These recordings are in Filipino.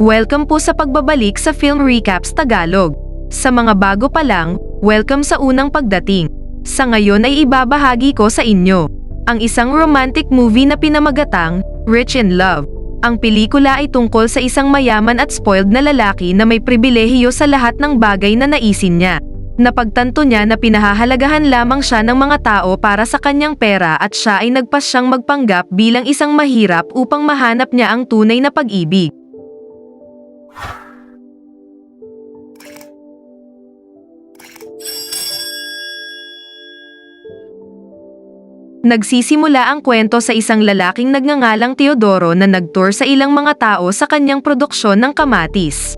Welcome po sa pagbabalik sa Film Recaps Tagalog. Sa mga bago pa lang, welcome sa unang pagdating. Sa ngayon ay ibabahagi ko sa inyo ang isang romantic movie na pinamagatang Rich in Love. Ang pelikula ay tungkol sa isang mayaman at spoiled na lalaki na may pribilehiyo sa lahat ng bagay na naisin niya. Napagtanto niya na pinahahalagahan lamang siya ng mga tao para sa kanyang pera at siya ay nagpasyang magpanggap bilang isang mahirap upang mahanap niya ang tunay na pag-ibig. Nagsisimula ang kwento sa isang lalaking nagngangalang Teodoro na nagtour sa ilang mga tao sa kanyang produksyon ng kamatis.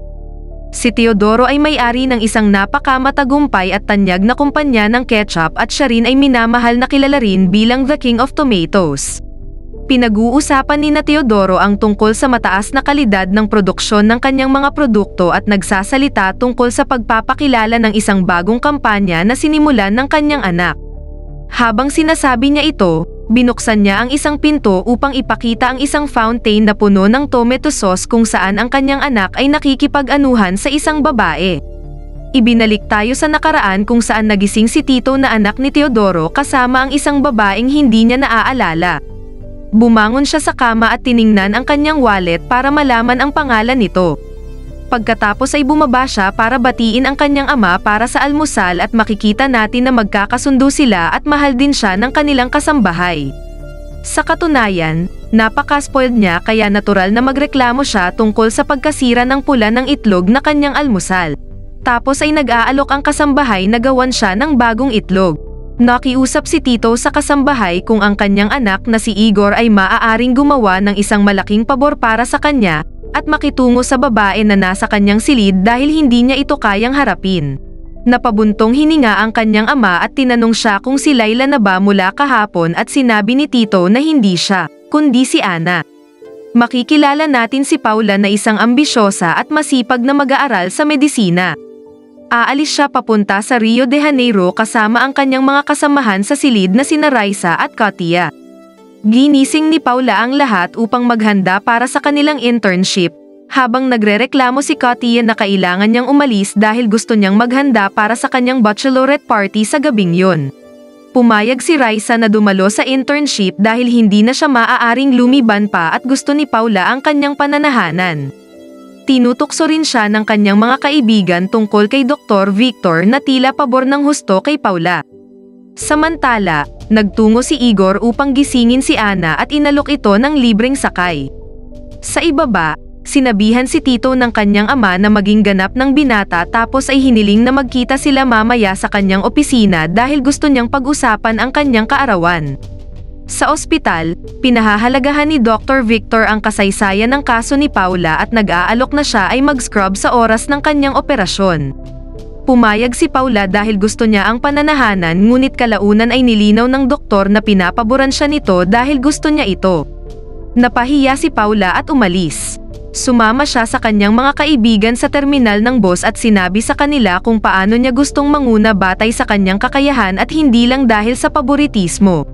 Si Teodoro ay may-ari ng isang napakamatagumpay at tanyag na kumpanya ng ketchup at siya rin ay minamahal na kilala rin bilang the King of Tomatoes. Pinag-uusapan ni na Teodoro ang tungkol sa mataas na kalidad ng produksyon ng kanyang mga produkto at nagsasalita tungkol sa pagpapakilala ng isang bagong kampanya na sinimulan ng kanyang anak. Habang sinasabi niya ito, binuksan niya ang isang pinto upang ipakita ang isang fountain na puno ng tomato sauce kung saan ang kanyang anak ay nakikipag-anuhan sa isang babae. Ibinalik tayo sa nakaraan kung saan nagising si Tito na anak ni Teodoro kasama ang isang babaeng hindi niya naaalala. Bumangon siya sa kama at tiningnan ang kanyang wallet para malaman ang pangalan nito. Pagkatapos ay bumaba siya para batiin ang kanyang ama para sa almusal at makikita natin na magkakasundo sila at mahal din siya ng kanilang kasambahay. Sa katunayan, napaka-spoiled niya kaya natural na magreklamo siya tungkol sa pagkasira ng pula ng itlog na kanyang almusal. Tapos ay nag-aalok ang kasambahay na gawan siya ng bagong itlog. Nakiusap si Tito sa kasambahay kung ang kanyang anak na si Igor ay maaaring gumawa ng isang malaking pabor para sa kanya, at makitungo sa babae na nasa kanyang silid dahil hindi niya ito kayang harapin. Napabuntong hininga ang kanyang ama at tinanong siya kung si Laila na ba mula kahapon at sinabi ni Tito na hindi siya, kundi si Ana. Makikilala natin si Paula na isang ambisyosa at masipag na mag-aaral sa medisina. Aalis siya papunta sa Rio de Janeiro kasama ang kanyang mga kasamahan sa silid na sina Raisa at Katia. Ginising ni Paula ang lahat upang maghanda para sa kanilang internship, habang nagrereklamo si Katia na kailangan niyang umalis dahil gusto niyang maghanda para sa kanyang bachelorette party sa gabing yun. Pumayag si Raisa na dumalo sa internship dahil hindi na siya maaaring lumiban pa at gusto ni Paula ang kanyang pananahanan. Tinutukso rin siya ng kanyang mga kaibigan tungkol kay Dr. Victor na tila pabor ng husto kay Paula. Samantala, nagtungo si Igor upang gisingin si Ana at inalok ito ng libreng sakay. Sa ibaba, sinabihan si Tito ng kanyang ama na maging ganap ng binata tapos ay hiniling na magkita sila mamaya sa kanyang opisina dahil gusto niyang pag-usapan ang kanyang kaarawan. Sa ospital, pinahahalagahan ni Dr. Victor ang kasaysayan ng kaso ni Paula at nag-aalok na siya ay mag-scrub sa oras ng kanyang operasyon. Pumayag si Paula dahil gusto niya ang pananahanan ngunit kalaunan ay nilinaw ng doktor na pinapaboran siya nito dahil gusto niya ito. Napahiya si Paula at umalis. Sumama siya sa kanyang mga kaibigan sa terminal ng boss at sinabi sa kanila kung paano niya gustong manguna batay sa kanyang kakayahan at hindi lang dahil sa paboritismo.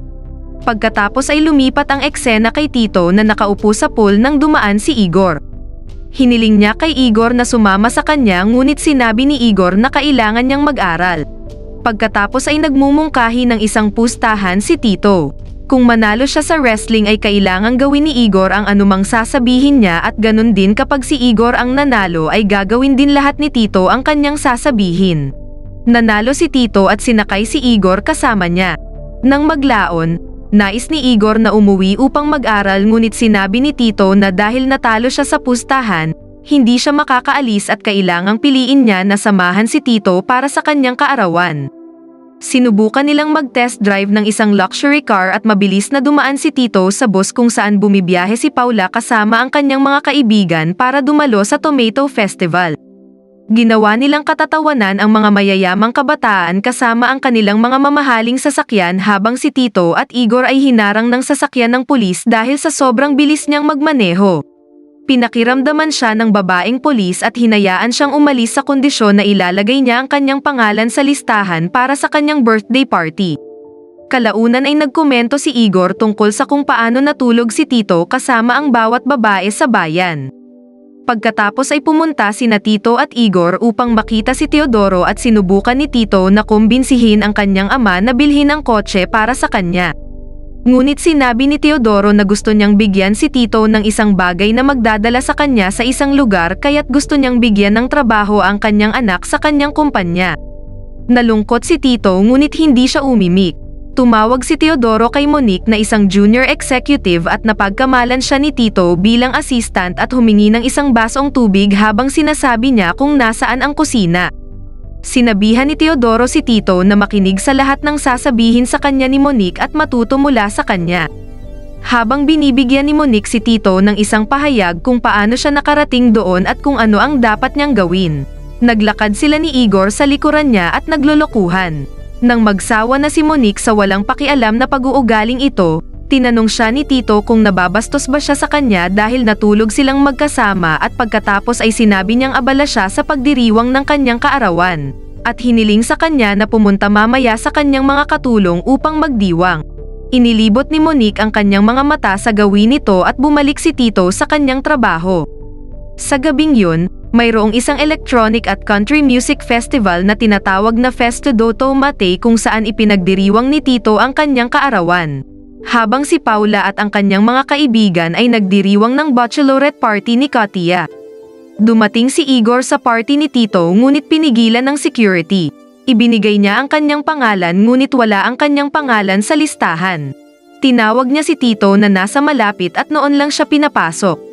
Pagkatapos ay lumipat ang eksena kay Tito na nakaupo sa pool nang dumaan si Igor. Hiniling niya kay Igor na sumama sa kanya ngunit sinabi ni Igor na kailangan niyang mag-aral. Pagkatapos ay nagmumungkahi ng isang pustahan si Tito. Kung manalo siya sa wrestling ay kailangang gawin ni Igor ang anumang sasabihin niya at ganun din kapag si Igor ang nanalo ay gagawin din lahat ni Tito ang kanyang sasabihin. Nanalo si Tito at sinakay si Igor kasama niya. Nang maglaon, Nais ni Igor na umuwi upang mag-aral ngunit sinabi ni Tito na dahil natalo siya sa pustahan, hindi siya makakaalis at kailangang piliin niya na samahan si Tito para sa kanyang kaarawan. Sinubukan nilang mag-test drive ng isang luxury car at mabilis na dumaan si Tito sa bus kung saan bumibiyahe si Paula kasama ang kanyang mga kaibigan para dumalo sa Tomato Festival. Ginawa nilang katatawanan ang mga mayayamang kabataan kasama ang kanilang mga mamahaling sasakyan habang si Tito at Igor ay hinarang ng sasakyan ng pulis dahil sa sobrang bilis niyang magmaneho. Pinakiramdaman siya ng babaeng pulis at hinayaan siyang umalis sa kondisyon na ilalagay niya ang kanyang pangalan sa listahan para sa kanyang birthday party. Kalaunan ay nagkomento si Igor tungkol sa kung paano natulog si Tito kasama ang bawat babae sa bayan. Pagkatapos ay pumunta sina Tito at Igor upang makita si Teodoro at sinubukan ni Tito na kumbinsihin ang kanyang ama na bilhin ang kotse para sa kanya. Ngunit sinabi ni Teodoro na gusto niyang bigyan si Tito ng isang bagay na magdadala sa kanya sa isang lugar kaya't gusto niyang bigyan ng trabaho ang kanyang anak sa kanyang kumpanya. Nalungkot si Tito ngunit hindi siya umimik. Tumawag si Teodoro kay Monique na isang junior executive at napagkamalan siya ni Tito bilang assistant at humingi ng isang basong tubig habang sinasabi niya kung nasaan ang kusina. Sinabihan ni Teodoro si Tito na makinig sa lahat ng sasabihin sa kanya ni Monique at matuto mula sa kanya. Habang binibigyan ni Monique si Tito ng isang pahayag kung paano siya nakarating doon at kung ano ang dapat niyang gawin. Naglakad sila ni Igor sa likuran niya at naglolokohan. Nang magsawa na si Monique sa walang pakialam na pag-uugaling ito, tinanong siya ni Tito kung nababastos ba siya sa kanya dahil natulog silang magkasama at pagkatapos ay sinabi niyang abala siya sa pagdiriwang ng kanyang kaarawan. At hiniling sa kanya na pumunta mamaya sa kanyang mga katulong upang magdiwang. Inilibot ni Monique ang kanyang mga mata sa gawin nito at bumalik si Tito sa kanyang trabaho. Sa gabing yun, mayroong isang electronic at country music festival na tinatawag na Festo do Tomate kung saan ipinagdiriwang ni Tito ang kanyang kaarawan. Habang si Paula at ang kanyang mga kaibigan ay nagdiriwang ng bachelorette party ni Katia. Dumating si Igor sa party ni Tito ngunit pinigilan ng security. Ibinigay niya ang kanyang pangalan ngunit wala ang kanyang pangalan sa listahan. Tinawag niya si Tito na nasa malapit at noon lang siya pinapasok.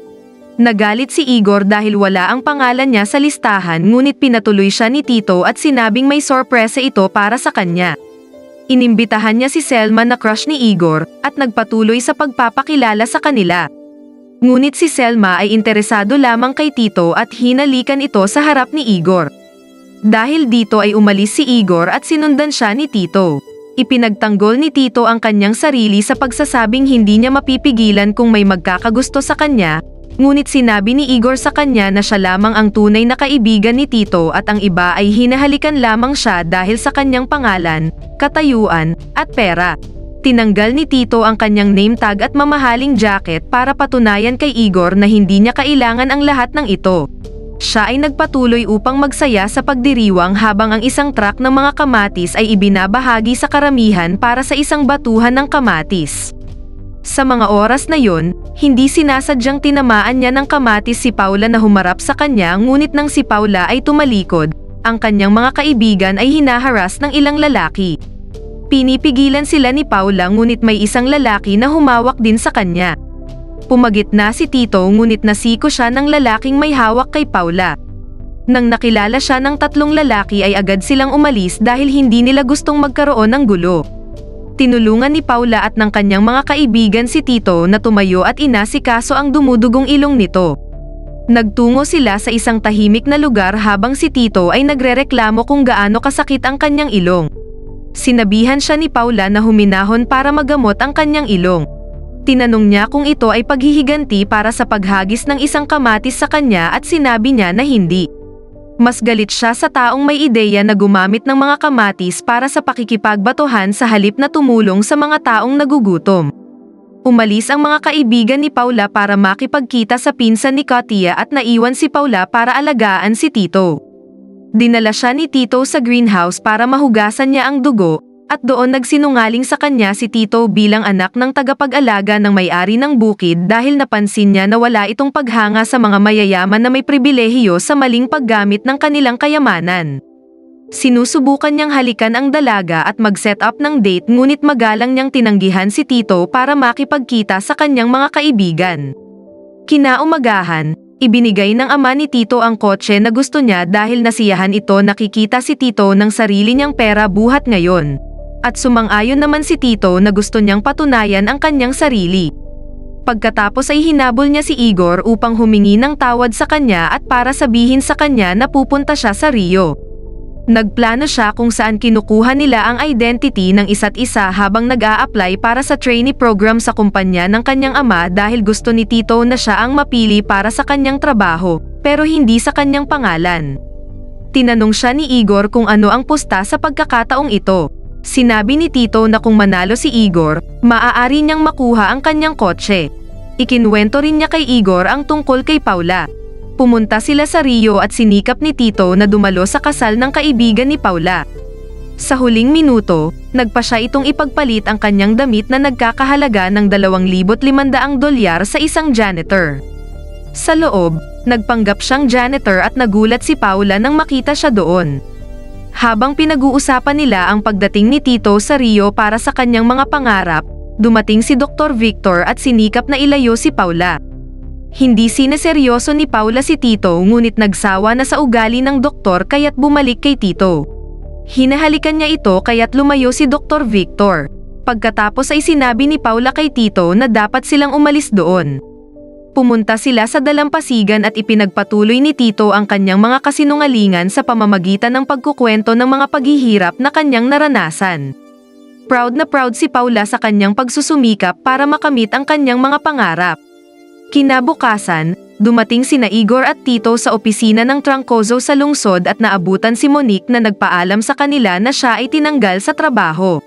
Nagalit si Igor dahil wala ang pangalan niya sa listahan ngunit pinatuloy siya ni Tito at sinabing may sorpresa ito para sa kanya. Inimbitahan niya si Selma na crush ni Igor at nagpatuloy sa pagpapakilala sa kanila. Ngunit si Selma ay interesado lamang kay Tito at hinalikan ito sa harap ni Igor. Dahil dito ay umalis si Igor at sinundan siya ni Tito. Ipinagtanggol ni Tito ang kanyang sarili sa pagsasabing hindi niya mapipigilan kung may magkakagusto sa kanya Ngunit sinabi ni Igor sa kanya na siya lamang ang tunay na kaibigan ni Tito at ang iba ay hinahalikan lamang siya dahil sa kanyang pangalan, katayuan, at pera. Tinanggal ni Tito ang kanyang name tag at mamahaling jacket para patunayan kay Igor na hindi niya kailangan ang lahat ng ito. Siya ay nagpatuloy upang magsaya sa pagdiriwang habang ang isang truck ng mga kamatis ay ibinabahagi sa karamihan para sa isang batuhan ng kamatis. Sa mga oras na yon, hindi sinasadyang tinamaan niya ng kamatis si Paula na humarap sa kanya ngunit nang si Paula ay tumalikod, ang kanyang mga kaibigan ay hinaharas ng ilang lalaki. Pinipigilan sila ni Paula ngunit may isang lalaki na humawak din sa kanya. Pumagit na si Tito ngunit nasiko siya ng lalaking may hawak kay Paula. Nang nakilala siya ng tatlong lalaki ay agad silang umalis dahil hindi nila gustong magkaroon ng gulo. Tinulungan ni Paula at ng kanyang mga kaibigan si Tito na tumayo at inasikaso ang dumudugong ilong nito. Nagtungo sila sa isang tahimik na lugar habang si Tito ay nagrereklamo kung gaano kasakit ang kanyang ilong. Sinabihan siya ni Paula na huminahon para magamot ang kanyang ilong. Tinanong niya kung ito ay paghihiganti para sa paghagis ng isang kamatis sa kanya at sinabi niya na hindi. Mas galit siya sa taong may ideya na gumamit ng mga kamatis para sa pakikipagbatuhan sa halip na tumulong sa mga taong nagugutom. Umalis ang mga kaibigan ni Paula para makipagkita sa pinsan ni Katia at naiwan si Paula para alagaan si Tito. Dinala siya ni Tito sa greenhouse para mahugasan niya ang dugo at doon nagsinungaling sa kanya si Tito bilang anak ng tagapag-alaga ng may-ari ng bukid dahil napansin niya na wala itong paghanga sa mga mayayaman na may pribilehiyo sa maling paggamit ng kanilang kayamanan. Sinusubukan niyang halikan ang dalaga at mag-set up ng date ngunit magalang niyang tinanggihan si Tito para makipagkita sa kanyang mga kaibigan. Kinaumagahan, ibinigay ng ama ni Tito ang kotse na gusto niya dahil nasiyahan ito nakikita si Tito ng sarili niyang pera buhat ngayon. At sumang-ayon naman si Tito na gusto niyang patunayan ang kanyang sarili. Pagkatapos ay hinabol niya si Igor upang humingi ng tawad sa kanya at para sabihin sa kanya na pupunta siya sa Rio. Nagplano siya kung saan kinukuha nila ang identity ng isa't isa habang nag-a-apply para sa trainee program sa kumpanya ng kanyang ama dahil gusto ni Tito na siya ang mapili para sa kanyang trabaho, pero hindi sa kanyang pangalan. Tinanong siya ni Igor kung ano ang pusta sa pagkakataong ito. Sinabi ni Tito na kung manalo si Igor, maaari niyang makuha ang kanyang kotse. Ikinwento rin niya kay Igor ang tungkol kay Paula. Pumunta sila sa Rio at sinikap ni Tito na dumalo sa kasal ng kaibigan ni Paula. Sa huling minuto, nagpa siya itong ipagpalit ang kanyang damit na nagkakahalaga ng 2,500 dolyar sa isang janitor. Sa loob, nagpanggap siyang janitor at nagulat si Paula nang makita siya doon. Habang pinag-uusapan nila ang pagdating ni Tito sa Rio para sa kanyang mga pangarap, dumating si Dr. Victor at sinikap na ilayo si Paula. Hindi sineseryoso ni Paula si Tito ngunit nagsawa na sa ugali ng doktor kaya't bumalik kay Tito. Hinahalikan niya ito kaya't lumayo si Dr. Victor. Pagkatapos ay sinabi ni Paula kay Tito na dapat silang umalis doon. Pumunta sila sa dalampasigan at ipinagpatuloy ni Tito ang kanyang mga kasinungalingan sa pamamagitan ng pagkukwento ng mga paghihirap na kanyang naranasan. Proud na proud si Paula sa kanyang pagsusumikap para makamit ang kanyang mga pangarap. Kinabukasan, dumating sina Igor at Tito sa opisina ng Trancoso sa lungsod at naabutan si Monique na nagpaalam sa kanila na siya ay tinanggal sa trabaho.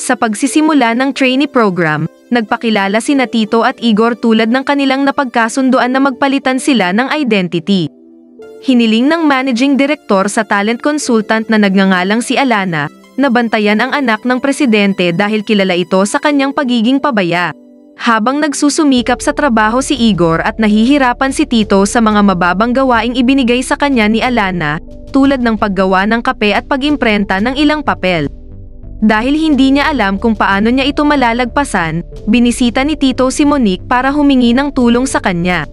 Sa pagsisimula ng trainee program, nagpakilala sina Tito at Igor tulad ng kanilang napagkasunduan na magpalitan sila ng identity. Hiniling ng managing director sa talent consultant na nagngangalang si Alana, na bantayan ang anak ng presidente dahil kilala ito sa kanyang pagiging pabaya. Habang nagsusumikap sa trabaho si Igor at nahihirapan si Tito sa mga mababang gawaing ibinigay sa kanya ni Alana, tulad ng paggawa ng kape at pag-imprenta ng ilang papel. Dahil hindi niya alam kung paano niya ito malalagpasan, binisita ni Tito si Monique para humingi ng tulong sa kanya.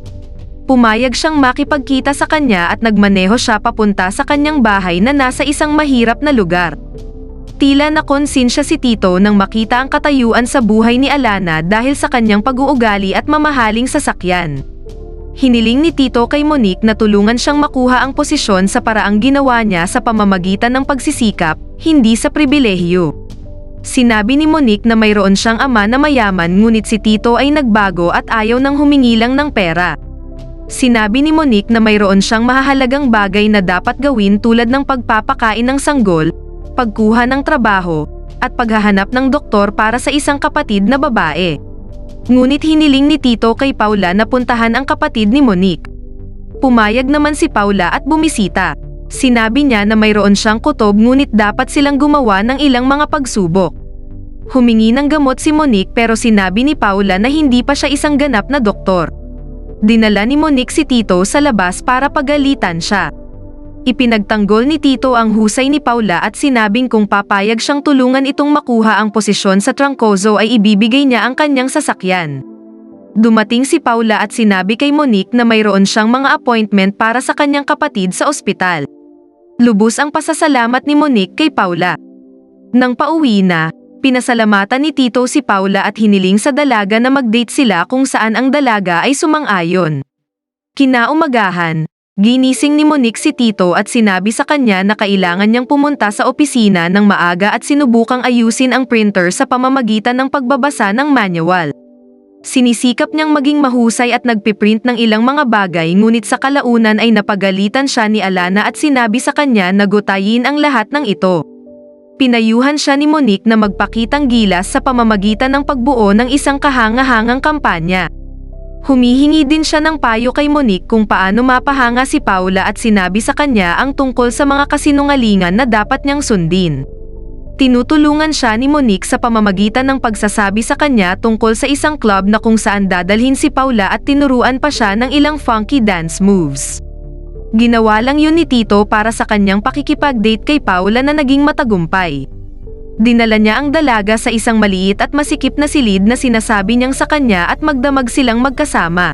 Pumayag siyang makipagkita sa kanya at nagmaneho siya papunta sa kanyang bahay na nasa isang mahirap na lugar. Tila nakonsensya si Tito nang makita ang katayuan sa buhay ni Alana dahil sa kanyang pag-uugali at mamahaling sasakyan. Hiniling ni Tito kay Monique na tulungan siyang makuha ang posisyon sa paraang ginawa niya sa pamamagitan ng pagsisikap, hindi sa pribilehiyo. Sinabi ni Monique na mayroon siyang ama na mayaman ngunit si Tito ay nagbago at ayaw nang humingi lang ng pera. Sinabi ni Monique na mayroon siyang mahahalagang bagay na dapat gawin tulad ng pagpapakain ng sanggol, pagkuha ng trabaho, at paghahanap ng doktor para sa isang kapatid na babae. Ngunit hiniling ni Tito kay Paula na puntahan ang kapatid ni Monique. Pumayag naman si Paula at bumisita. Sinabi niya na mayroon siyang kutob ngunit dapat silang gumawa ng ilang mga pagsubok. Humingi ng gamot si Monique pero sinabi ni Paula na hindi pa siya isang ganap na doktor. Dinala ni Monique si Tito sa labas para pagalitan siya. Ipinagtanggol ni Tito ang husay ni Paula at sinabing kung papayag siyang tulungan itong makuha ang posisyon sa Trancoso ay ibibigay niya ang kanyang sasakyan. Dumating si Paula at sinabi kay Monique na mayroon siyang mga appointment para sa kanyang kapatid sa ospital. Lubos ang pasasalamat ni Monique kay Paula. Nang pauwi na, pinasalamatan ni Tito si Paula at hiniling sa dalaga na mag-date sila kung saan ang dalaga ay sumang-ayon. Kinaumagahan, Ginising ni Monique si Tito at sinabi sa kanya na kailangan niyang pumunta sa opisina ng maaga at sinubukang ayusin ang printer sa pamamagitan ng pagbabasa ng manual. Sinisikap niyang maging mahusay at nagpiprint ng ilang mga bagay ngunit sa kalaunan ay napagalitan siya ni Alana at sinabi sa kanya na gutayin ang lahat ng ito. Pinayuhan siya ni Monique na magpakitang gilas sa pamamagitan ng pagbuo ng isang kahanga-hangang kampanya. Humihingi din siya ng payo kay Monique kung paano mapahanga si Paula at sinabi sa kanya ang tungkol sa mga kasinungalingan na dapat niyang sundin. Tinutulungan siya ni Monique sa pamamagitan ng pagsasabi sa kanya tungkol sa isang club na kung saan dadalhin si Paula at tinuruan pa siya ng ilang funky dance moves. Ginawa lang yun ni Tito para sa kanyang pakikipag-date kay Paula na naging matagumpay. Dinala niya ang dalaga sa isang maliit at masikip na silid na sinasabi niyang sa kanya at magdamag silang magkasama.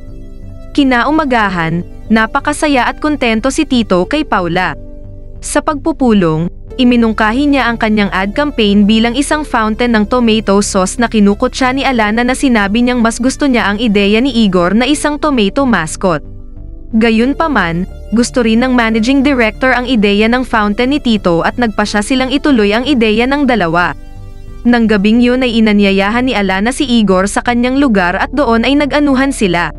Kinaumagahan, napakasaya at kontento si Tito kay Paula. Sa pagpupulong, iminungkahi niya ang kanyang ad campaign bilang isang fountain ng tomato sauce na kinukot siya ni Alana na sinabi niyang mas gusto niya ang ideya ni Igor na isang tomato mascot. Gayunpaman, gusto rin ng managing director ang ideya ng fountain ni Tito at nagpasya silang ituloy ang ideya ng dalawa. Nang gabing yun ay inanyayahan ni Alana si Igor sa kanyang lugar at doon ay nag-anuhan sila.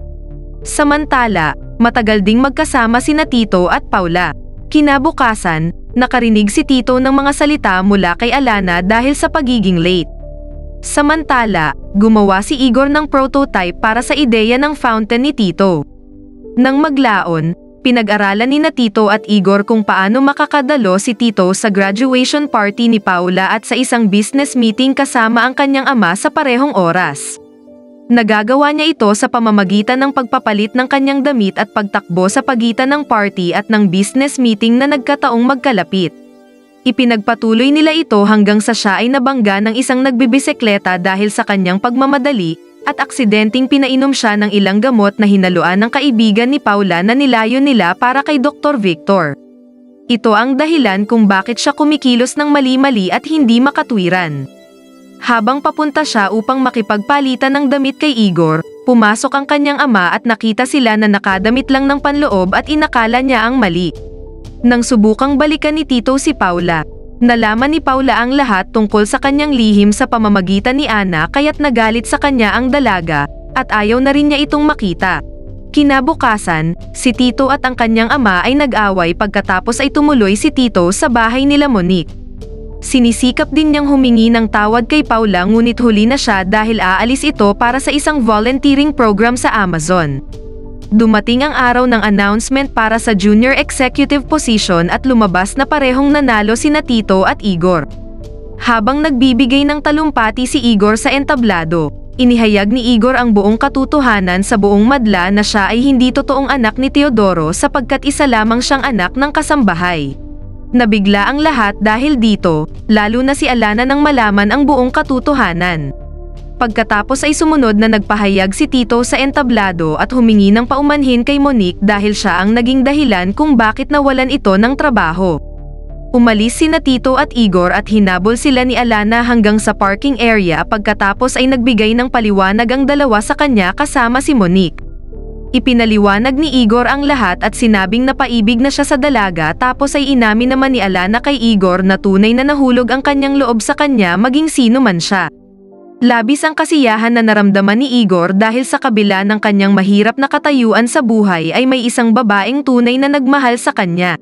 Samantala, matagal ding magkasama sina Tito at Paula. Kinabukasan, nakarinig si Tito ng mga salita mula kay Alana dahil sa pagiging late. Samantala, gumawa si Igor ng prototype para sa ideya ng fountain ni Tito. Nang maglaon, pinag-aralan ni na Tito at Igor kung paano makakadalo si Tito sa graduation party ni Paula at sa isang business meeting kasama ang kanyang ama sa parehong oras. Nagagawa niya ito sa pamamagitan ng pagpapalit ng kanyang damit at pagtakbo sa pagitan ng party at ng business meeting na nagkataong magkalapit. Ipinagpatuloy nila ito hanggang sa siya ay nabangga ng isang nagbibisikleta dahil sa kanyang pagmamadali at aksidenteng pinainom siya ng ilang gamot na hinaluan ng kaibigan ni Paula na nilayo nila para kay Dr. Victor. Ito ang dahilan kung bakit siya kumikilos ng mali-mali at hindi makatwiran. Habang papunta siya upang makipagpalitan ng damit kay Igor, pumasok ang kanyang ama at nakita sila na nakadamit lang ng panloob at inakala niya ang mali. Nang subukang balikan ni Tito si Paula, nalaman ni Paula ang lahat tungkol sa kanyang lihim sa pamamagitan ni Ana kaya't nagalit sa kanya ang dalaga, at ayaw na rin niya itong makita. Kinabukasan, si Tito at ang kanyang ama ay nag-away pagkatapos ay tumuloy si Tito sa bahay nila Monique. Sinisikap din niyang humingi ng tawad kay Paula ngunit huli na siya dahil aalis ito para sa isang volunteering program sa Amazon. Dumating ang araw ng announcement para sa junior executive position at lumabas na parehong nanalo sina Tito at Igor. Habang nagbibigay ng talumpati si Igor sa entablado, inihayag ni Igor ang buong katotohanan sa buong madla na siya ay hindi totoong anak ni Teodoro sapagkat isa lamang siyang anak ng kasambahay. Nabigla ang lahat dahil dito, lalo na si Alana nang malaman ang buong katotohanan. Pagkatapos ay sumunod na nagpahayag si Tito sa entablado at humingi ng paumanhin kay Monique dahil siya ang naging dahilan kung bakit nawalan ito ng trabaho. Umalis sina Tito at Igor at hinabol sila ni Alana hanggang sa parking area pagkatapos ay nagbigay ng paliwanag ang dalawa sa kanya kasama si Monique. Ipinaliwanag ni Igor ang lahat at sinabing napaibig na siya sa dalaga tapos ay inamin naman ni Alana kay Igor na tunay na nahulog ang kanyang loob sa kanya maging sino man siya. Labis ang kasiyahan na naramdaman ni Igor dahil sa kabila ng kanyang mahirap na katayuan sa buhay ay may isang babaeng tunay na nagmahal sa kanya.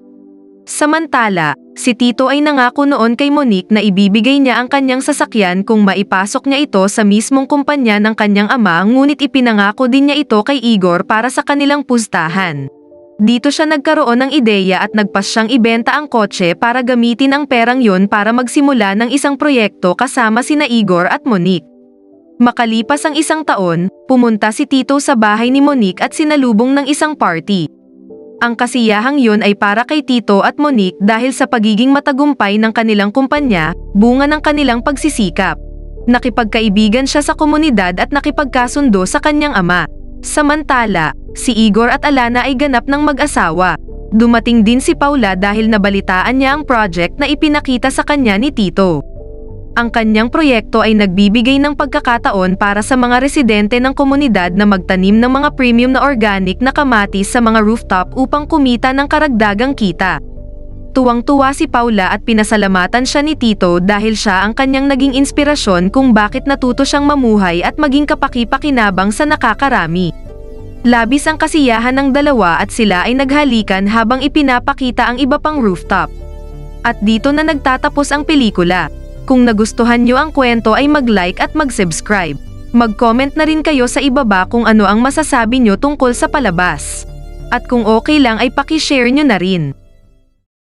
Samantala, si Tito ay nangako noon kay Monique na ibibigay niya ang kanyang sasakyan kung maipasok niya ito sa mismong kumpanya ng kanyang ama ngunit ipinangako din niya ito kay Igor para sa kanilang pustahan. Dito siya nagkaroon ng ideya at nagpas siyang ibenta ang kotse para gamitin ang perang yon para magsimula ng isang proyekto kasama sina Igor at Monique. Makalipas ang isang taon, pumunta si Tito sa bahay ni Monique at sinalubong ng isang party. Ang kasiyahang yon ay para kay Tito at Monique dahil sa pagiging matagumpay ng kanilang kumpanya, bunga ng kanilang pagsisikap. Nakipagkaibigan siya sa komunidad at nakipagkasundo sa kanyang ama. Samantala, si Igor at Alana ay ganap ng mag-asawa. Dumating din si Paula dahil nabalitaan niya ang project na ipinakita sa kanya ni Tito. Ang kanyang proyekto ay nagbibigay ng pagkakataon para sa mga residente ng komunidad na magtanim ng mga premium na organic na kamatis sa mga rooftop upang kumita ng karagdagang kita. Tuwang-tuwa si Paula at pinasalamatan siya ni Tito dahil siya ang kanyang naging inspirasyon kung bakit natuto siyang mamuhay at maging kapaki-pakinabang sa nakakarami. Labis ang kasiyahan ng dalawa at sila ay naghalikan habang ipinapakita ang iba pang rooftop. At dito na nagtatapos ang pelikula. Kung nagustuhan nyo ang kwento ay mag-like at mag-subscribe. Mag-comment na rin kayo sa ibaba kung ano ang masasabi nyo tungkol sa palabas. At kung okay lang ay paki-share nyo na rin.